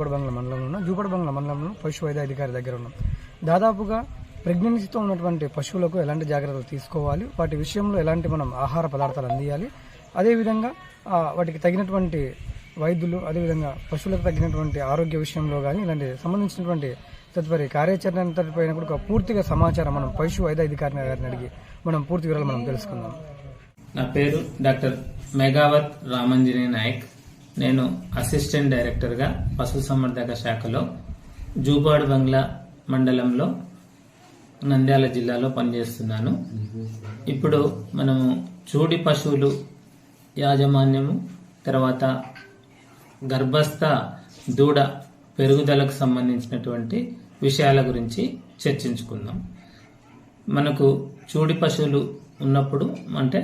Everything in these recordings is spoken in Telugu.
జిల్లాలోని జూపడబంగ్ల మండలంలో ఉన్న. జూపడబంగ్ల మండలంలో పశు వైద్య అధికారి దగ్గర ఉన్నాం. దాదాపుగా ప్రెగ్నెన్సీతో ఉన్నటువంటి పశువులకు ఎలాంటి జాగ్రత్తలు తీసుకోవాలి? వాటి విషయంలో ఎలాంటి మనం ఆహార పదార్థాలు అందియాలి? అదేవిధంగా వాటికి తగినటువంటి వైద్యులు అదేవిధంగా పశువులకు తగినటువంటి ఆరోగ్య విషయంలో కానీ ఇలాంటి సంబంధించినటువంటి తదుపరి కార్యాచరణ అంతటిపైన కూడా పూర్తిగా సమాచారం మనం పశు వైద్య గారిని అడిగి మనం పూర్తి వివరాలు మనం తెలుసుకుందాం. నా పేరు డాక్టర్ మెగావత్ రామంజనే నాయక్. నేను అసిస్టెంట్ డైరెక్టర్గా పశుసంవర్ధక శాఖలో జూబాడ్ బంగ్లా మండలంలో నంద్యాల జిల్లాలో పనిచేస్తున్నాను. ఇప్పుడు మనము చూడి పశువులు యాజమాన్యము తర్వాత గర్భస్థ దూడ పెరుగుదలకు సంబంధించినటువంటి విషయాల గురించి చర్చించుకుందాం. మనకు చూడి పశువులు ఉన్నప్పుడు అంటే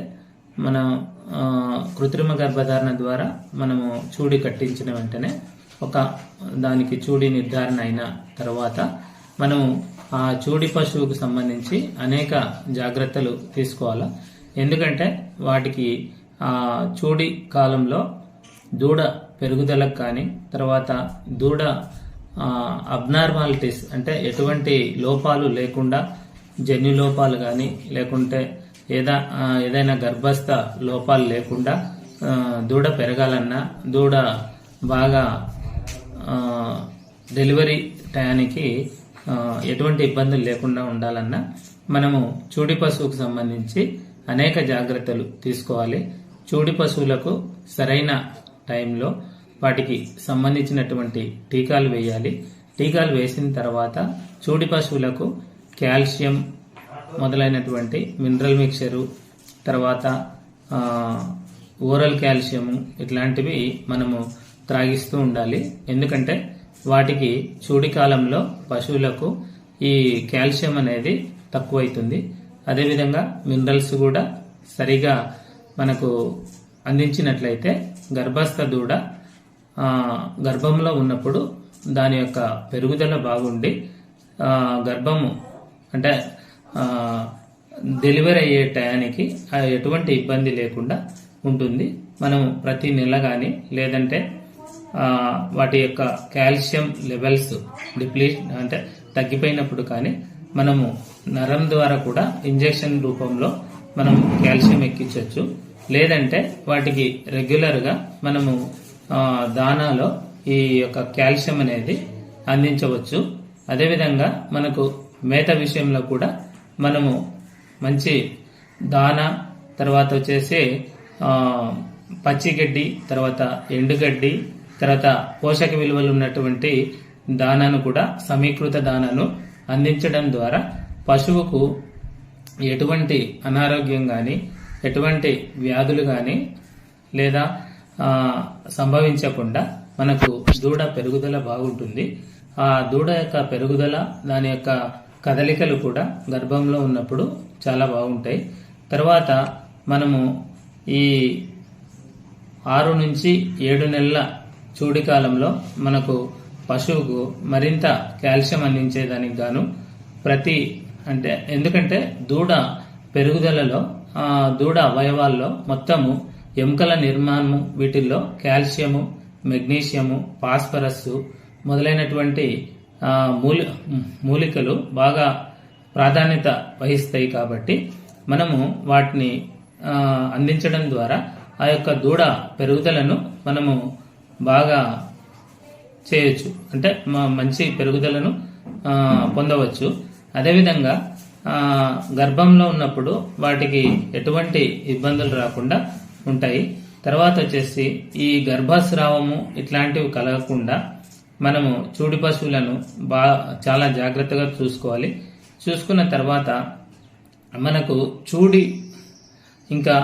మన కృత్రిమ గర్భధారణ ద్వారా మనము చూడి కట్టించిన వెంటనే ఒక దానికి చూడి నిర్ధారణ అయిన తర్వాత మనం ఆ చూడి పశువుకు సంబంధించి అనేక జాగ్రత్తలు తీసుకోవాలా. ఎందుకంటే వాటికి ఆ చూడి కాలంలో దూడ పెరుగుదలకు కానీ తర్వాత దూడ అబ్నార్మాలిటీస్ అంటే ఎటువంటి లోపాలు లేకుండా జన్యు లోపాలు కానీ లేకుంటే ఏదా ఏదైనా గర్భస్థ లోపాలు లేకుండా దూడ పెరగాలన్నా దూడ బాగా డెలివరీ టయానికి ఎటువంటి ఇబ్బందులు లేకుండా ఉండాలన్నా మనము చూడి పశువుకు సంబంధించి అనేక జాగ్రత్తలు తీసుకోవాలి. చూడి పశువులకు సరైన టైంలో వాటికి సంబంధించినటువంటి టీకాలు వేయాలి. టీకాలు వేసిన తర్వాత చూడి పశువులకు కాల్షియం మొదలైనటువంటి మినరల్ మిక్చరు తర్వాత ఓరల్ కాల్షియము ఇట్లాంటివి మనము త్రాగిస్తూ ఉండాలి. ఎందుకంటే వాటికి చూడి కాలంలో పశువులకు ఈ కాల్షియం అనేది తక్కువైతుంది. అదేవిధంగా మినరల్స్ కూడా సరిగా మనకు అందించినట్లయితే గర్భస్థ దూడ గర్భంలో ఉన్నప్పుడు దాని యొక్క పెరుగుదల బాగుండి గర్భము అంటే డెలివరీ అయ్యే టయానికి ఎటువంటి ఇబ్బంది లేకుండా ఉంటుంది. మనం ప్రతి నెల కానీ లేదంటే వాటి యొక్క కాల్షియం లెవెల్స్ డిప్లీ అంటే తగ్గిపోయినప్పుడు కానీ మనము నరం ద్వారా కూడా ఇంజెక్షన్ రూపంలో మనం కాల్షియం ఎక్కించవచ్చు లేదంటే వాటికి రెగ్యులర్గా మనము దానాలో ఈ యొక్క కాల్షియం అనేది అందించవచ్చు. అదేవిధంగా మనకు మేత విషయంలో కూడా మనము మంచి దాన తర్వాత వచ్చేసి పచ్చిగడ్డి తర్వాత ఎండుగడ్డి తర్వాత పోషక విలువలు ఉన్నటువంటి దానాను కూడా సమీకృత దానాను అందించడం ద్వారా పశువుకు ఎటువంటి అనారోగ్యం కానీ ఎటువంటి వ్యాధులు కానీ లేదా సంభవించకుండా మనకు దూడ పెరుగుదల బాగుంటుంది. ఆ దూడ యొక్క పెరుగుదల దాని యొక్క కదలికలు కూడా గర్భంలో ఉన్నప్పుడు చాలా బాగుంటాయి. తర్వాత మనము ఈ ఆరు నుంచి ఏడు నెలల చూడి కాలంలో మనకు పశువుకు మరింత కాల్షియం అందించేదానికి గాను ప్రతి అంటే ఎందుకంటే దూడ పెరుగుదలలో ఆ, దూడ అవయవాల్లో మొత్తము ఎముకల నిర్మాణము వీటిల్లో కాల్షియము మెగ్నీషియము ఫాస్ఫరస్సు మొదలైనటువంటి మూలి మూలికలు బాగా ప్రాధాన్యత వహిస్తాయి కాబట్టి మనము వాటిని అందించడం ద్వారా ఆ యొక్క దూడ పెరుగుదలను మనము బాగా చేయొచ్చు. అంటే మంచి పెరుగుదలను పొందవచ్చు. అదేవిధంగా గర్భంలో ఉన్నప్పుడు వాటికి ఎటువంటి ఇబ్బందులు రాకుండా ఉంటాయి. తర్వాత వచ్చేసి ఈ గర్భస్రావము ఇట్లాంటివి కలగకుండా మనము చూడి పశువులను బా చాలా జాగ్రత్తగా చూసుకోవాలి. చూసుకున్న తర్వాత మనకు చూడి ఇంకా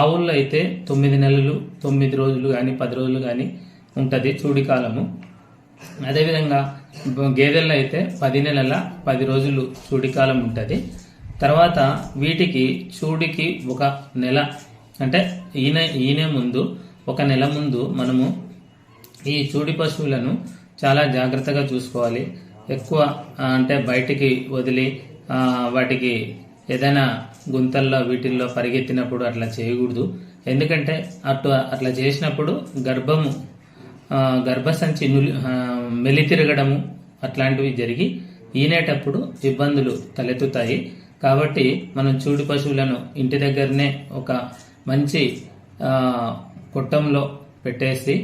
ఆవుల్లో అయితే తొమ్మిది నెలలు తొమ్మిది రోజులు కానీ పది రోజులు కానీ ఉంటుంది చూడి కాలము. అదేవిధంగా గేదెల్లో అయితే పది నెలల పది రోజులు చూడి కాలం ఉంటుంది. తర్వాత వీటికి చూడికి ఒక నెల అంటే ఈయన ఈయన ముందు ఒక నెల ముందు మనము ఈ చూడి పశువులను చాలా జాగ్రత్తగా చూసుకోవాలి. ఎక్కువ అంటే బయటికి వదిలి వాటికి ఏదైనా గుంతల్లో వీటిల్లో పరిగెత్తినప్పుడు అట్లా చేయకూడదు. ఎందుకంటే అటు అట్లా చేసినప్పుడు గర్భము గర్భసంచి మెలితిరగడము అట్లాంటివి జరిగి ఈనేటప్పుడు ఇబ్బందులు తలెత్తుతాయి. కాబట్టి మనం చూడు పశువులను ఇంటి దగ్గరనే ఒక మంచి ఆ, కొట్టంలో పెట్టేసి